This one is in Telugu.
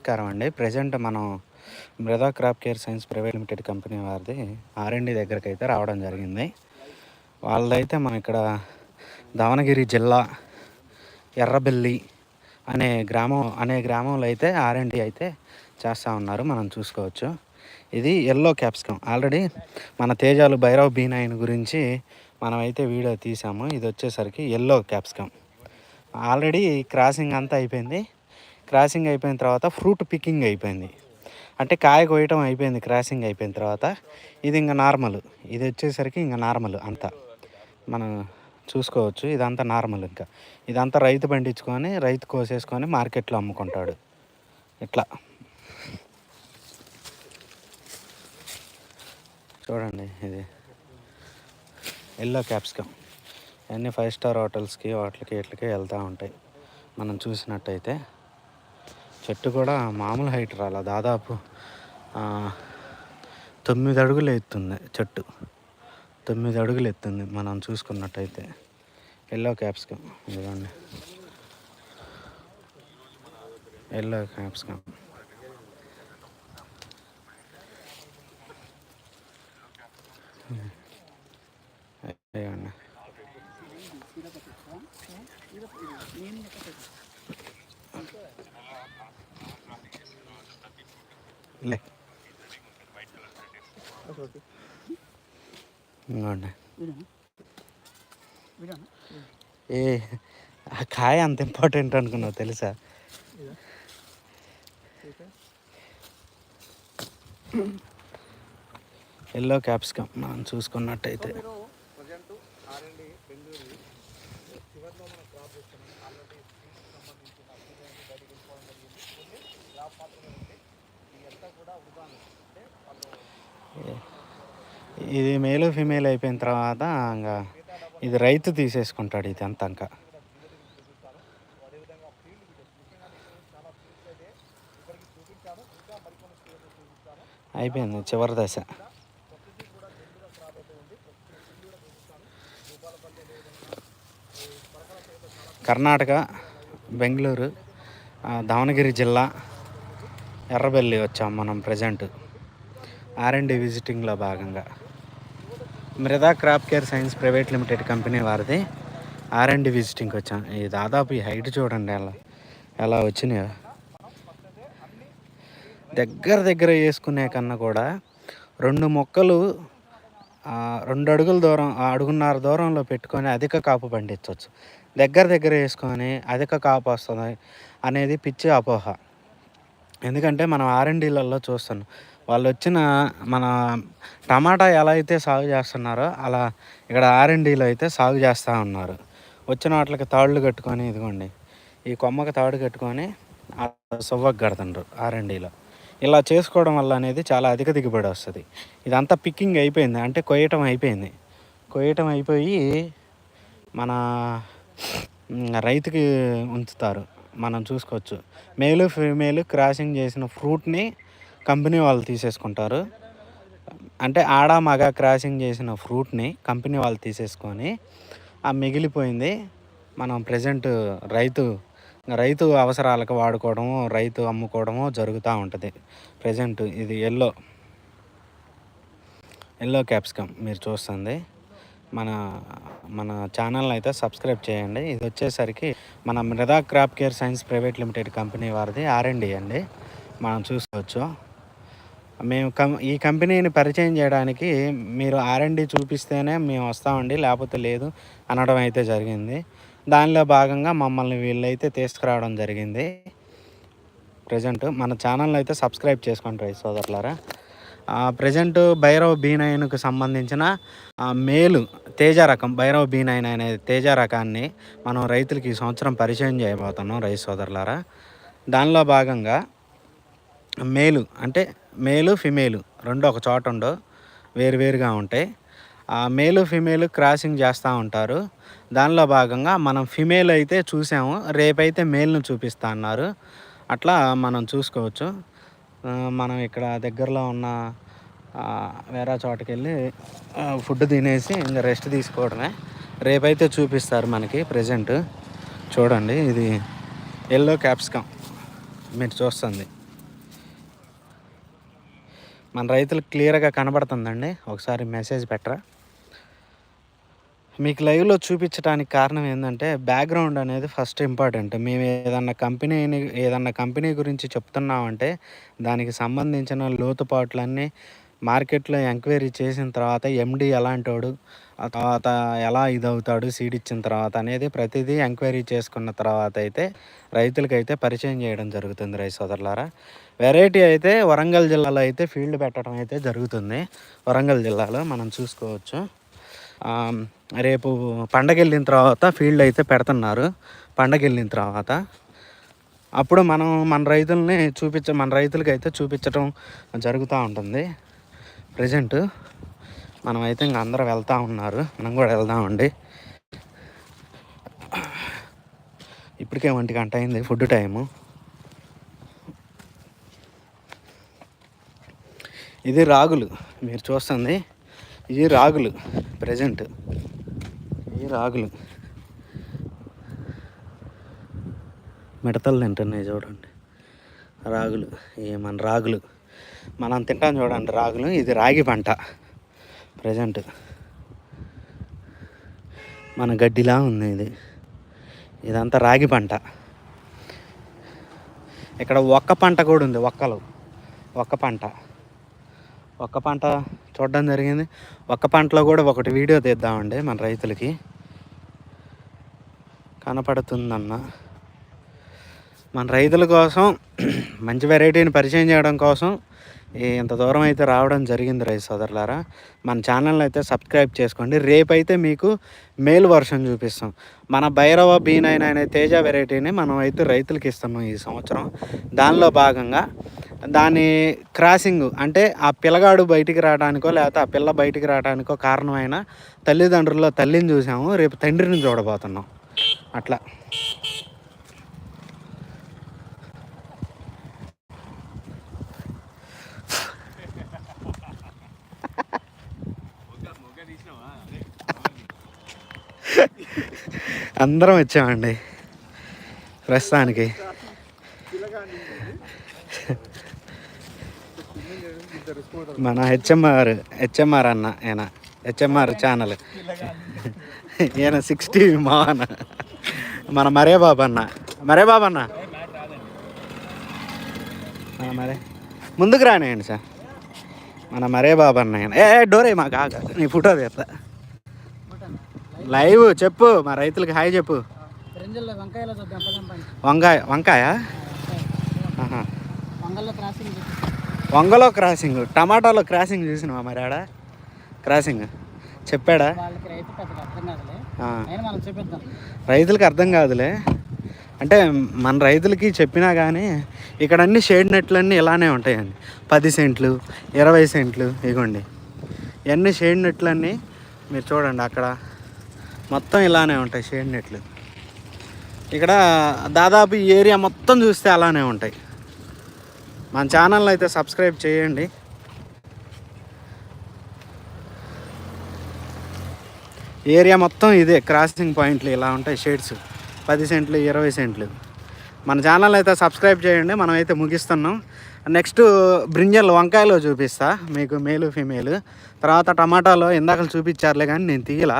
నమస్కారం అండి. ప్రజెంట్ మనం Mruda crop care science private limited company వారిది ఆర్ఎండి దగ్గరికి అయితే రావడం జరిగింది. వాళ్ళదైతే మనం ఇక్కడ దావణగిరి జిల్లా ఎర్రబెల్లి అనే గ్రామం అనే గ్రామంలో అయితే ఆర్ఎండి అయితే చేస్తూ ఉన్నారు. మనం చూసుకోవచ్చు. ఇది ఎల్లో క్యాప్సికమ్ ఆల్రెడీ మన తేజాలు భైరవ్ బీ నైన్ గురించి మనమైతే వీడియో తీసాము. ఇది వచ్చేసరికి ఎల్లో క్యాప్సికమ్ ఆల్రెడీ క్రాసింగ్ అంతా అయిపోయింది. క్రాసింగ్ అయిపోయిన తర్వాత ఫ్రూట్ పికింగ్ అయిపోయింది. అంటే కాయ కోయటం అయిపోయింది క్రాసింగ్ అయిపోయిన తర్వాత. ఇది ఇంకా నార్మల్. ఇది వచ్చేసరికి ఇంకా నార్మల్ అంతా. మనం చూసుకోవచ్చు ఇదంతా నార్మల్ ఇంకా. ఇదంతా రైతు పండించుకొని రైతు కోసేసుకొని మార్కెట్లో అమ్ముకుంటాడు. ఇట్లా. చూడండి ఇది. Yellow capsicum. ఇవన్నీ ఫైవ్ స్టార్ హోటల్స్కి వాటికి ఇట్లకి వెళ్తూ ఉంటాయి. మనం చూసినట్టయితే. చెట్టు కూడా మామూలు హైట్ రాలా. దాదాపు తొమ్మిది అడుగులు ఎత్తుంది చెట్టు. తొమ్మిది అడుగులు ఎత్తుంది మనం చూసుకున్నట్టయితే. ఎల్లో క్యాప్సికమ్ ఇదిగోండి. ఎల్లో క్యాప్సికమ్ అయ్యండి లే. ఏ ఆ కాయ అంత ఇంపార్టెంట్ అనుకున్నావు తెలుసా? ఎల్లో క్యాప్సికమ్ మనం చూసుకున్నట్టయితే. ఇది మేలు ఫిమేల్ అయిపోయిన తర్వాత ఇంకా ఇది రైతు తీసేసుకుంటాడు ఇది అంతా ఇంకా. అయిపోయింది చివరి దశ. కర్ణాటక బెంగళూరు దావనగిరి దావణగిరి జిల్లా ఎర్రబెల్లి వచ్చాం మనం ప్రజెంట్ అండ్ విజిటింగ్లో భాగంగా. Mruda crop care science private limited company వారిది. ఆర్ఎండి విజిటింగ్కి వచ్చాం. ఈ దాదాపు ఈ హైట్ చూడండి ఎలా ఎలా వచ్చినాయో. దగ్గర దగ్గర వేసుకునే కన్నా కూడా రెండు మొక్కలు రెండు అడుగుల దూరం ఆ అడుగున్నర దూరంలో పెట్టుకొని అధిక కాపు పండించవచ్చు దగ్గర దగ్గర వేసుకొని అధిక కాపు వస్తుంది అనేది పిచ్చి అపోహ. ఎందుకంటే మనం ఆర్ఎండీలలో చూస్తున్నాం. వాళ్ళు వచ్చిన మన టమాటా ఎలా అయితే సాగు చేస్తున్నారో అలా ఇక్కడ ఆర్ఎండీలో అయితే సాగు చేస్తూ ఉన్నారు. వచ్చిన వాటికి తాళ్ళు కట్టుకొని ఇదిగోండి ఈ కొమ్మకి తాడు కట్టుకొని ఆ సువ్వకు కడుతుండ్రు ఆర్ఎండీలో ఇలా చేసుకోవడం వల్ల అనేది చాలా అధిక దిగుబడి వస్తుంది. ఇదంతా పిక్కింగ్ అయిపోయింది అంటే కొయ్యటం అయిపోయింది. కొయ్యటం అయిపోయి మన రైతుకి ఉంచుతారు. మనం చూసుకోవచ్చు. మేలు ఫిమేలు క్రాసింగ్ చేసిన ఫ్రూట్ని కంపెనీ వాళ్ళు తీసేసుకుంటారు. అంటే ఆడ మగ క్రాసింగ్ చేసిన ఫ్రూట్ని కంపెనీ వాళ్ళు తీసేసుకొని ఆ మిగిలిపోయింది మనం ప్రజెంట్ రైతు రైతు అవసరాలకు వాడుకోవడము రైతు అమ్ముకోవడము జరుగుతూ ఉంటుంది. ప్రజెంట్ ఇది ఎల్లో ఎల్లో క్యాప్సికమ్ మీరు చూస్తుంది. మన మన ఛానల్ని అయితే సబ్స్క్రైబ్ చేయండి. ఇది వచ్చేసరికి మన Mruda crop care science private limited company వారిది ఆర్ఎండి అండి. మనం చూసుకోవచ్చు. మేము కం ఈ కంపెనీని పరిచయం చేయడానికి మీరు ఆర్ఎండి చూపిస్తేనే మేము వస్తామండి లేకపోతే లేదు అనడం అయితే జరిగింది. దానిలో భాగంగా మమ్మల్ని వీళ్ళైతే తీసుకురావడం జరిగింది. ప్రజెంట్ మన ఛానల్ అయితే సబ్స్క్రైబ్ చేసుకోండి రైతు సోదరులారా. ప్రజెంట్ భైరవ్ బీ నైన్కు సంబంధించిన మేలు తేజ రకం భైరవ్ బీ నైన్ అనే తేజ రకాన్ని మనం రైతులకి ఈ సంవత్సరం పరిచయం చేయబోతున్నాం రైతు సోదరులారా. దానిలో భాగంగా మేలు అంటే మేలు ఫిమేలు రెండు ఒక చోట ఉండవు. వేరువేరుగా ఉంటాయి. ఆ మేలు ఫిమేలు క్రాసింగ్ చేస్తూ ఉంటారు. దానిలో భాగంగా మనం ఫిమేల్ అయితే చూసాము. రేపైతే మేల్ను చూపిస్తా అన్నారు. అట్లా మనం చూసుకోవచ్చు. మనం ఇక్కడ దగ్గరలో ఉన్న వేరే చోటకి వెళ్ళి ఫుడ్ తినేసి ఇంకా రెస్ట్ తీసుకోవడమే. రేపైతే చూపిస్తారు మనకి ప్రజెంట్. చూడండి ఇది ఎల్లో క్యాప్సికమ్ మీరు చూస్తుంది. మన రైతులకు క్లియర్గా కనబడుతుందండి. ఒకసారి మెసేజ్ పెట్టరా. మీకు లైవ్లో చూపించడానికి కారణం ఏంటంటే బ్యాక్గ్రౌండ్ అనేది ఫస్ట్ ఇంపార్టెంట్. మేము ఏదన్నా కంపెనీని ఏదన్నా కంపెనీ గురించి చెప్తున్నామంటే దానికి సంబంధించిన లోతుపాట్లన్నీ మార్కెట్లో ఎంక్వైరీ చేసిన తర్వాత ఎండి ఎలాంటోడు ఆ తర్వాత ఎలా ఇదవుతాడు సీడ్ ఇచ్చిన తర్వాత అనేది ప్రతిదీ ఎంక్వైరీ చేసుకున్న తర్వాత అయితే రైతులకైతే పరిచయం చేయడం జరుగుతుంది రైతు సోదరులారా. వెరైటీ అయితే వరంగల్ జిల్లాలో అయితే ఫీల్డ్ పెట్టడం అయితే జరుగుతుంది. వరంగల్ జిల్లాలో మనం చూసుకోవచ్చు. రేపు పండగ వెళ్ళిన తర్వాత ఫీల్డ్ అయితే పెడుతున్నారు. పండగ వెళ్ళిన తర్వాత అప్పుడు మనం మన రైతుల్ని చూపించ మన రైతులకి అయితే చూపించడం జరుగుతూ ఉంటుంది. ప్రజెంట్ మనమైతే ఇంకా ఇంక అందరూ వెళ్తూ ఉన్నారు. మనం కూడా వెళ్దామండి. ఇప్పటికే ఒంటి గంట అయింది ఫుడ్ టైము. ఇది రాగులు. మీరు చూస్తుంది ఇది రాగులు ప్రజెంట్. ఇది రాగులు. మిడతలు తింటున్నాయి చూడండి. రాగులు. ఇవి మన రాగులు. మనం తింటాం చూడండి రాగులు. ఇది రాగి పంట. ప్రజెంట్ మన గడ్డిలా ఉంది ఇది. ఇదంతా రాగి పంట. ఇక్కడ ఒక్క పంట కూడా ఉంది ఒక్కలు. ఒక్క పంట. ఒక్క పంట చూడడం జరిగింది. ఒక్క పంటలో కూడా ఒకటి వీడియో తీద్దామండి మన రైతులకి. కనపడుతుందన్న. మన రైతుల కోసం మంచి వెరైటీని పరిచయం చేయడం కోసం ఇంత దూరం అయితే రావడం జరిగింది రైతు సోదరులారా. మన ఛానల్ని అయితే సబ్స్క్రైబ్ చేసుకోండి. రేపైతే మీకు మేల్ వర్షన్ చూపిస్తాం. మన భైరవ బీ నైన్ అనే తేజ వెరైటీని మనం అయితే రైతులకి ఇస్తున్నాం ఈ సంవత్సరం. దానిలో భాగంగా దాని క్రాసింగ్ అంటే ఆ పిల్లగాడు బయటికి రావడానికో లేకపోతే ఆ పిల్ల బయటికి రావడానికో కారణమైన తల్లిదండ్రుల్లో తల్లిని చూసాము. రేపు తండ్రిని చూడబోతున్నాం. అట్లా. అందరం వచ్చామండి. ప్రస్తుతానికి. మన హెచ్ఎంఆర్ హెచ్ఎంఆర్ అన్న ఈయన హెచ్ఎంఆర్ ఛానల్. ఈయన సిక్స్టీ మా అన్న మన మరే బాబు అన్న. మరే బాబు అన్న. మన మరే. ముందుకు రానియండి సార్. మన మరే బాబు అన్న ఈయన. ఏ డోరే మాకు ఆగ నీ ఫోటో తీస్తా. లైవ్ చెప్పు మా రైతులకి హాయ్ చెప్పు. వంకాయ వంకాయ. వంగలో క్రాసింగ్ టమాటాలో క్రాసింగ్ చూసినావా మరి ఆడ? క్రాసింగ్ చెప్పాడా? రైతులకి అర్థం కాదులే. అంటే మన రైతులకి చెప్పినా కానీ ఇక్కడ అన్ని షేడ్ నెట్లన్నీ ఇలానే ఉంటాయండి. పది సెంట్లు ఇరవై సెంట్లు ఇగోండి. ఇవన్నీ షేడ్ నెట్లన్నీ మీరు చూడండి అక్కడ. మొత్తం ఇలానే ఉంటాయి షేడ్ నెట్లు. ఇక్కడ దాదాపు ఈ ఏరియా మొత్తం చూస్తే అలానే ఉంటాయి. మన ఛానల్ అయితే సబ్స్క్రైబ్ చేయండి. ఏరియా మొత్తం ఇదే క్రాసింగ్ పాయింట్లు ఇలా ఉంటాయి షేడ్స్. పది సెంట్లు ఇరవై సెంట్లు. మన ఛానల్ అయితే సబ్స్క్రైబ్ చేయండి మనం అయితే ముగిస్తున్నాం. నెక్స్ట్ బ్రింజల్ వంకాయలో చూపిస్తా మీకు మేలు ఫీమేలు. తర్వాత టమాటాలో ఇందాక చూపించారులే కానీ నేను తీయలా.